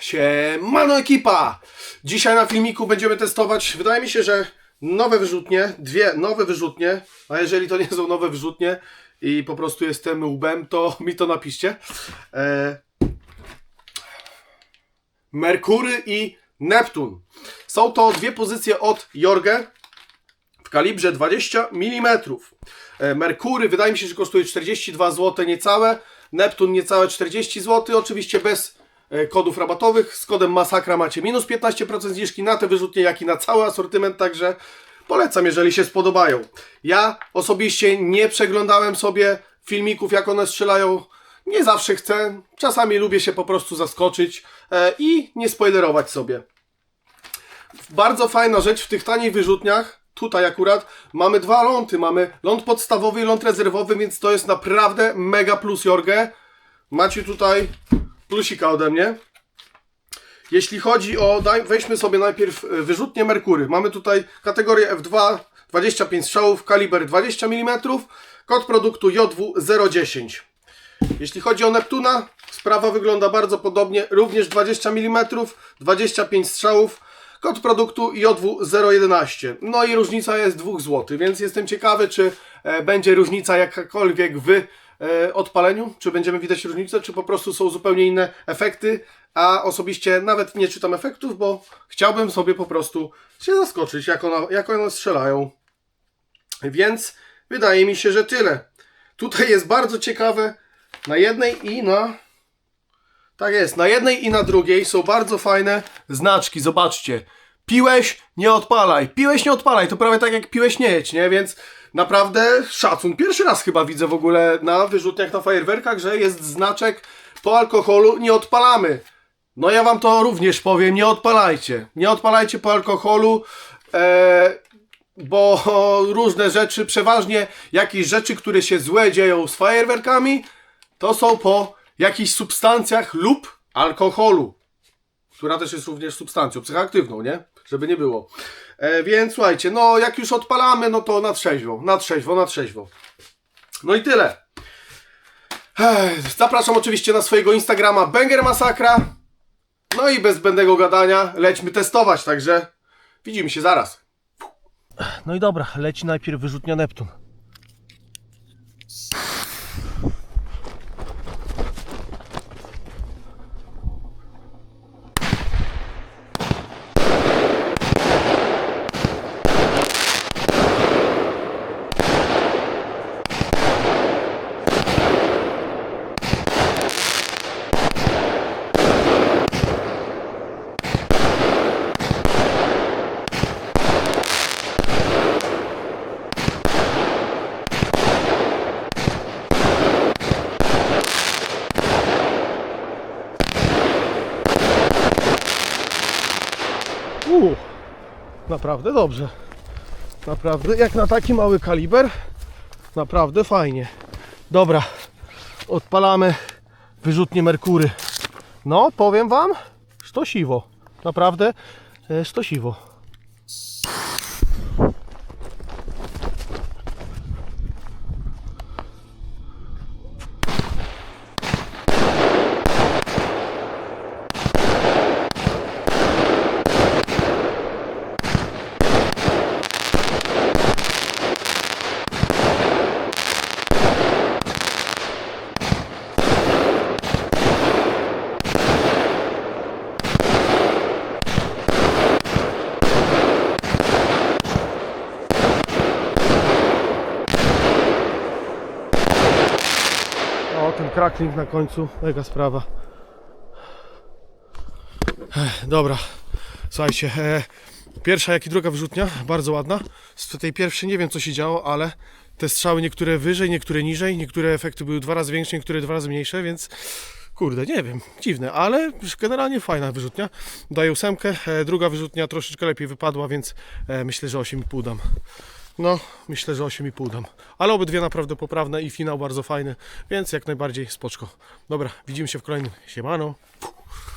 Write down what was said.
Siemano ekipa! Dzisiaj na filmiku będziemy testować, wydaje mi się, że nowe wyrzutnie, dwie nowe wyrzutnie, a jeżeli to nie są nowe wyrzutnie i po prostu jestem łbem, to mi to napiszcie. E... Merkury i Neptun. Są to dwie pozycje od Jorge w kalibrze 20 mm. E, Merkury wydaje mi się, że kosztuje 42 zł niecałe, Neptun niecałe 40 zł, oczywiście bez kodów rabatowych. Z kodem Masakra macie minus 15% zniżki na te wyrzutnie, jak i na cały asortyment, także polecam, jeżeli się spodobają. Ja osobiście nie przeglądałem sobie filmików, jak one strzelają. Nie zawsze chcę, czasami lubię się po prostu zaskoczyć e, i nie spoilerować sobie. Bardzo fajna rzecz w tych tanich wyrzutniach. Tutaj akurat mamy dwa ląty. Mamy ląd podstawowy i ląd rezerwowy, więc to jest naprawdę mega plus Jorge. Macie tutaj plusika ode mnie. Jeśli chodzi o, daj, weźmy sobie najpierw e, wyrzutnie Merkury. Mamy tutaj kategorię F2, 25 strzałów, kaliber 20 mm, kod produktu JW010. Jeśli chodzi o Neptuna, sprawa wygląda bardzo podobnie, również 20 mm, 25 strzałów, kod produktu JW011. No i różnica jest 2 zł, więc jestem ciekawy, czy e, będzie różnica jakakolwiek w odpaleniu, czy będziemy widać różnicę, czy po prostu są zupełnie inne efekty, a osobiście nawet nie czytam efektów, bo chciałbym sobie po prostu się zaskoczyć, jak, ona, jak one strzelają. Więc wydaje mi się, że tyle. Tutaj jest bardzo ciekawe, na jednej i na tak jest, na jednej i na drugiej są bardzo fajne znaczki, zobaczcie. Piłeś, nie odpalaj. Piłeś, nie odpalaj. To prawie tak jak piłeś, nie jedź, nie? Więc naprawdę szacun. Pierwszy raz chyba widzę w ogóle na wyrzutniach, na fajerwerkach, że jest znaczek po alkoholu, nie odpalamy. No ja wam to również powiem, nie odpalajcie. Nie odpalajcie po alkoholu, e, bo różne rzeczy, przeważnie jakieś rzeczy, które się złe dzieją z fajerwerkami, to są po jakichś substancjach lub alkoholu, która też jest również substancją psychoaktywną, nie? Żeby nie było. E, więc słuchajcie, no jak już odpalamy, no to na trzeźwo, na trzeźwo, na trzeźwo. No i tyle. Ech, zapraszam oczywiście na swojego Instagrama Banger Masakra. No i bez zbędnego gadania lećmy testować, także widzimy się zaraz. No i dobra, leci najpierw wyrzutnia Neptun. Uuu, naprawdę dobrze. Naprawdę, jak na taki mały kaliber, naprawdę fajnie. Dobra, odpalamy wyrzutnie Merkury. No, powiem Wam, sztosiwo. Naprawdę e, ten crackling na końcu, mega sprawa. Dobra, słuchajcie, e, pierwsza jak i druga wyrzutnia, bardzo ładna. Z tej pierwszej nie wiem co się działo, ale te strzały niektóre wyżej, niektóre niżej, niektóre efekty były dwa razy większe, niektóre dwa razy mniejsze, więc kurde, nie wiem, dziwne, ale generalnie fajna wyrzutnia. Daję ósemkę, e, druga wyrzutnia troszeczkę lepiej wypadła, więc e, myślę, że 8,5 dam. No, myślę, że 8,5 dam. Ale obydwie naprawdę poprawne i finał bardzo fajny, więc jak najbardziej spoczko. Dobra, widzimy się w kolejnym. Siemano.